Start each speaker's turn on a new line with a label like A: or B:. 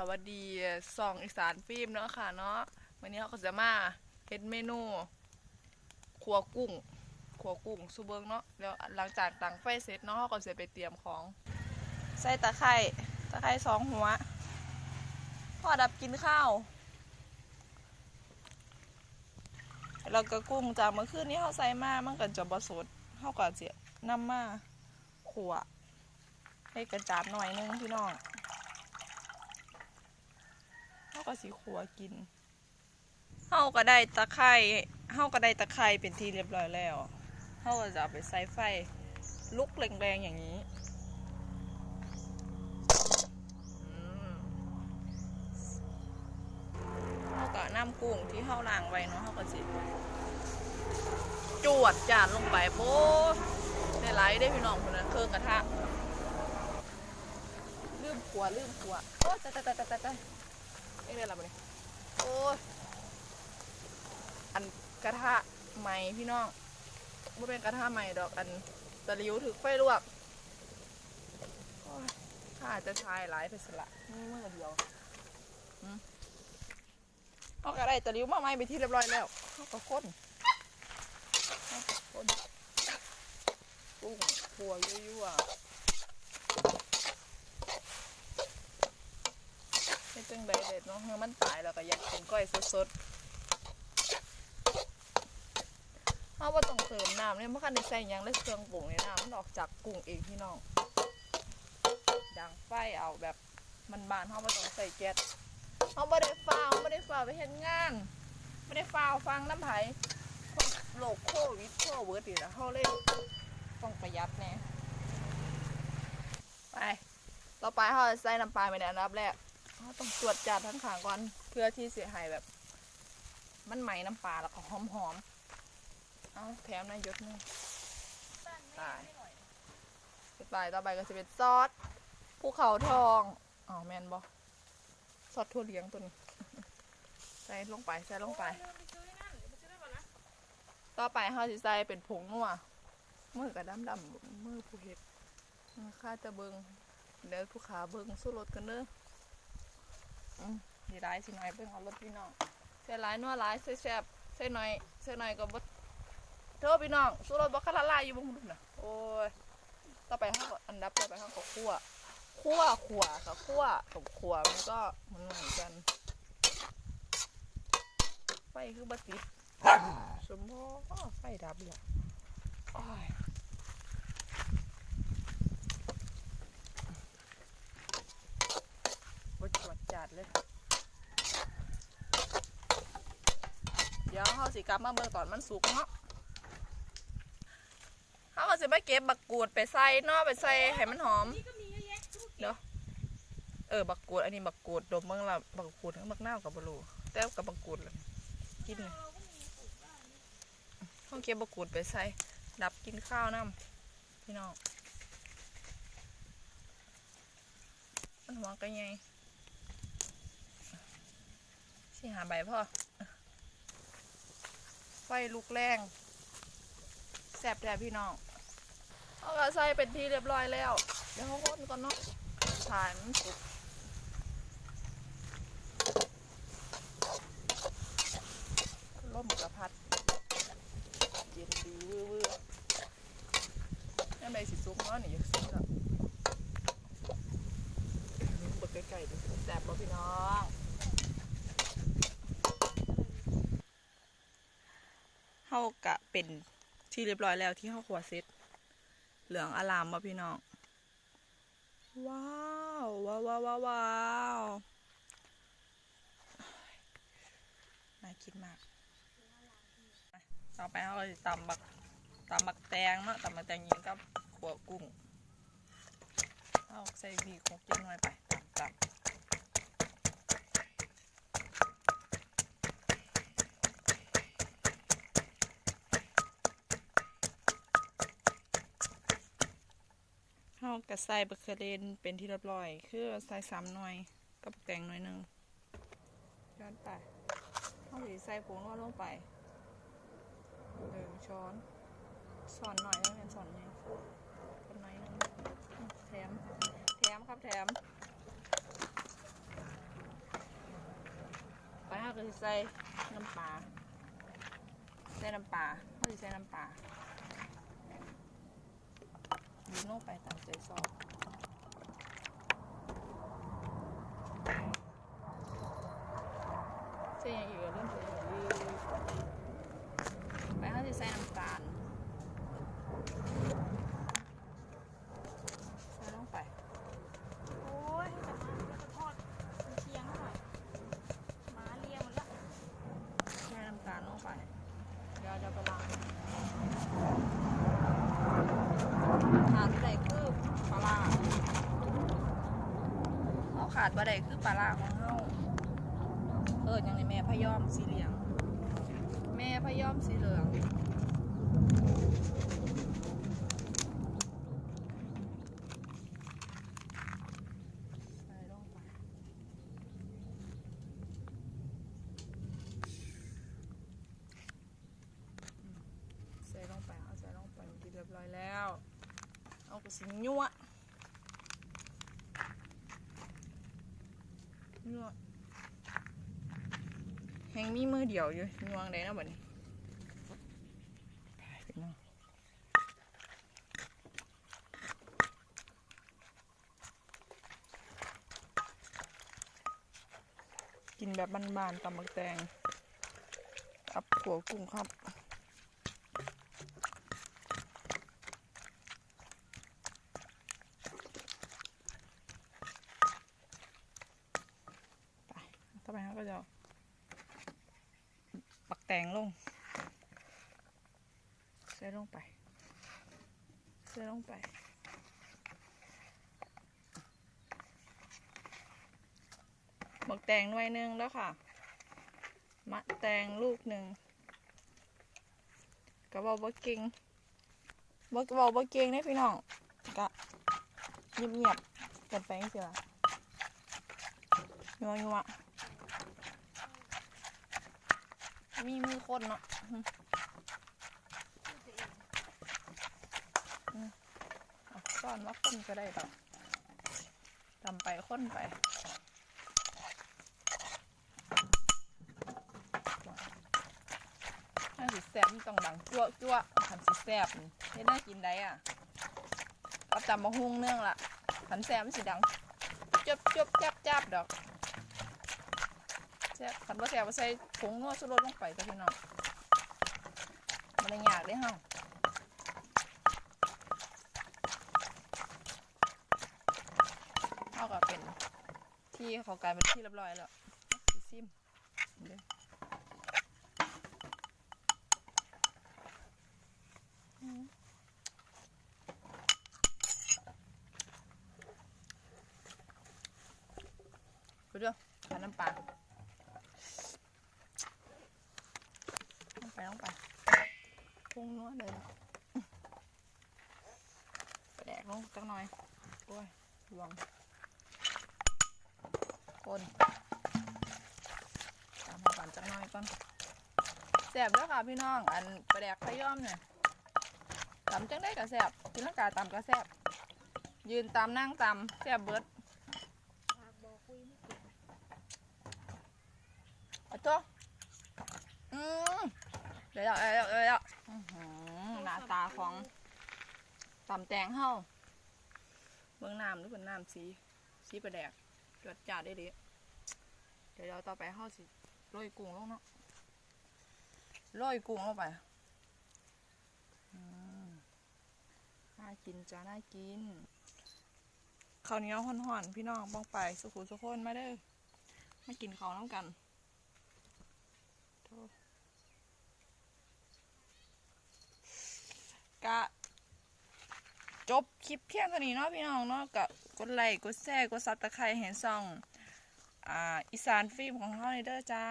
A: สวัสดีซองอีสานฟิล์มเนาะค่ะเนาะวันนี้เขาก็จะมาเฮ็ดเมนูขัวกุ้งขัวกุ้งสุเบิงเนาะแล้วหลังจากตั้งไฟเสร็จเนาะเขาก็จะไปเตรียมของ ใส่ตะไคร้ตะไคร้สองหัวพอดับกินข้าวแล้วก็กุ้งจากเมื่อคืนนี้เขาใส่มามันก็จะบสดเขาก็จะนำมาขัวให้กระจาดหน่อยนึงพี่น้อง ก็สีขัวกินเฮาก็ได้ตะไคร้เฮาก็ได้ตะไคร้เป็นที่เรียบร้อยแล้วเฮาก็จะเอาไปใส่ไฟลุกแรงๆอย่างนี้เฮาก็น้ำกุ้งที่เฮาล้างไว้เนาะเฮาก็สิจวดจานลงไปโป๊ะได้หลายได้พี่น้องคนนั้นเครื่องกระทะลืมขัวลืมขัวโอ้ตายตายตายตาย ตายเอ้ยเรียนอะไรมาเนี่ยโอ้ยอันกระทะใหม่พี่น้องไม่เป็นกระทะใหม่ดอกอันตะลิวถือไฟลวกโอ้าจะใช้หลายไปสละนี่เมื่อเดียวอืมเอากระไรตะลิวมาใหม่ไปที่เรียบร้อยแล้วเขาก็ข้นเขาก็ข้นกุ้งขัวยั่วๆ เป็น จังใดเด็ดเนาะเมื่อมันตายแล้วก็อยากกินก้อยสดๆเอาว่าต้องเสริมน้ำเนี่ยเมื่อคันได้ใส่ยังได้เครื่องปรุงในน้ำมันออกจากกุ้งเองพี่น้องดังไฟเอาแบบมันบานเขาไม่ต้องใส่แก๊สเขาไม่ได้ฟ้าวไม่ได้ฟ้าวไปเห็นงานไม่ได้ฟ้าวฟังน้ำไผ่โรคโควิดโควิดดีนะเขาเลยต้องประหยัดแน่ไป ต่อไปเขาจะใส่น้ำปลาไปในอันดับแรก เราต้องตรวจจัดทั้งขางก่อนเพื่อที่เสียหายแบบ มันไหมน้ำปลาแล้วก็หอมหอมเอาแถมนายยศนี่ตายตายต่อไปก็จะเป็นซอสภูเขาทองอ๋อแมนบอซอสทั่วเลี้ยงตัวนี้ใส่ลงไปใส่ลงไป ต่อไปเขาจะใส่เป็นผงนัวมือกับดำดำมือผู้เห็ดข้าจะเบิงเดี๋ยวผู้ขาเบิงสู้รถกันเด้ออืม ดีร้ายสิหน่อยเพิ่งเอารถพี่น้องเสียร้ายนัวร้ายเสียแซ่บเสียหน่อยเสียหน่อยก็บ่เธอพี่น้องสู้รถบ่คาราลายอยู่บ่ฮู้น่ะโอ้ยต่อไปเฮาก็อันดับต่อไปเฮาก็คั่วคั่วขัวค่ะคั่วกับขัวมันก็มันเหมือนกันไฟคือบ่ติดสมพอไฟดับแล้วโอ้ยบ่ จัดเลย เดี๋ยวเขาสิกลับมาเบิ่งตอนมันสุกเนาะเขาก็สิมาเก็บบักกูดไปใส่เนาะไปใส่ให้มันหอม เดี๋ยวเออบักกูดอันนี้บักกูดดมเบิ่งละบักกูดทั้งบักนากับบลูแต่กับบักกูดล่ะกินเขาเก็บบักกูดไปใส่ดับกินข้าวน้ำพี่น้องมันหัวกันไง สิหาใบพ่อไฟลุกแรงแสบแท้พี่น้องเอากระใส่เป็นที่เรียบร้อยแล้ว เดี๋ยวเขาคนก่อนเนาะฐานมันสุกร่มกระพัดเย็นดีวื้อวื้อยังไงสิซุกเนาะนี่อยากซิมแล้วเบิกไก่ๆดูแสบป่ะพี่น้อง เฮากะเป็นที่เรียบร้อยแล้วที่เฮาขัวเซ็ตเหลืองอลามมาพี่น้อง ว้าวว้าวว้าวว้าววาวน่ากินมาก ต่อไปเราจะตำบักตำบักแตงเนาะตำบักแตงยิงกับขัวกุ้งเอาใส่บีกหกเล็กน้อยไปตำตำ กระใส่เบะเขือเรนเป็นที่เรียบร้อย คือใส่สามหน่วยกับแตงหน่วยหนึ่งย้อนไปเฮาสิใส่ผงนวดลงไปหนึ่งช้อนสอนหน่อยแล้วเป็นสอนไงกันหน่อยหนึงแถม แถมครับแถมก็จะใส่น้ำปลาใส่น้ำปลาเขาจะใส่น้ำปลา ดูลงไปตามใจชอบใส่อย่างอีกก็เริ่มใส่อย่างนี้ไปเขาจะใส่น้ำตาลใส่ลงไป
B: โอ้ยจะมาแล้วก็ทอดเชียงหน่อยหมาเลียหมดละ
A: ใส่น้ำตาลลงไป เดี๋ยวจะไปล้างขาดไปคือปลาร้าเขาขาดไปได้คือปลาร้าของเขาเอออย่างในแม่พยอมสีเหลือง แม่พยอมสีเหลืองใส่ลงไปใส่ลงไปเอาใส่ลงไปกินเรียบร้อยแล้ว เอากระสิงยั่วยั่ว ยังมีมือเดียวอยู่ยวงได้นะบัดนี้ไปพี่น้องกินแบบบานๆตำบักแตงกับขัวกุ้งครับ ไปต่อไปเราก็จะเอา ปักแตงลง ใส่ลงไป ใส่ลงไป บักแตงหน่วยหนึ่งแล้วค่ะ มะแตงลูกหนึ่งกระบอกบะเก่งบกระบอกบะเก่งนี่พี่น้องกะเงียบๆกันไปจังซี่ล่ะยัวยัว มีมือคนเนาะอืมอืมเอาซ่อนว่าคนก็ได้ต่อทำไปค้นไปถ้าสิแซ่บมันต้องดังจั่วจั่วทำสิแซ่บนี่เฮ็ดน่ากินได้อะเอาตำมะฮุ่งเนื่องละขันแซ่บมันสิดังจับจับจับจับดอก แซ่บคันว่าแซ่บว่าใส่ผงนัวสุรสลงไปก็พี่น้องมันเลยยากเด้เฮาเฮาก็เป็นที่เขากลายเป็นที่เรียบร้อยแล้วสีซิมเด้ออืมดูเด้อทานน้ำปลา ลง ไปลงไปพุงนัวเลยไปแดกลงจักหน่อยโอ้ยหลวงคนตามมาก่อนจักหน่อยก่อนแสบด้วยค่ะพี่น้อง อันไปแดกพะย่อมเนี่ยตำจังได้กับแสบกินลังกาตำกับแสบยืนตามนั่งตำแสบเบิด
B: ปากบอกคุยไม่เก่ง
A: เอาตัวอืม เดี๋ยวเดี๋ยวเดี๋ยวเดี๋ยวอื้อหือหน้าตาของตำแตงเฮาเบื้องน้ำหรือเป็นน้ำสีสีประแดกจวดจ่าได้ดีเดี๋ยวเราต่อไปเฮาสิโรยกุ้งลงเนาะโรยกุ้งลงไปอืมน่ากินจ้าน่ากินข้าวเหนียวห่อนๆพี่น้องบ้องไปสุขุสุขคนมาเด้อมากินข้าวน้ำกันโธ่ กะจบคลิปเพียงเท่านี้เนาะพี่น้องเนาะกับกดไลค์กดแชร์กดซับตะไคร้เห็นซ่อง อ่าอีสานฟิล์มของเขาในเด้อจ้า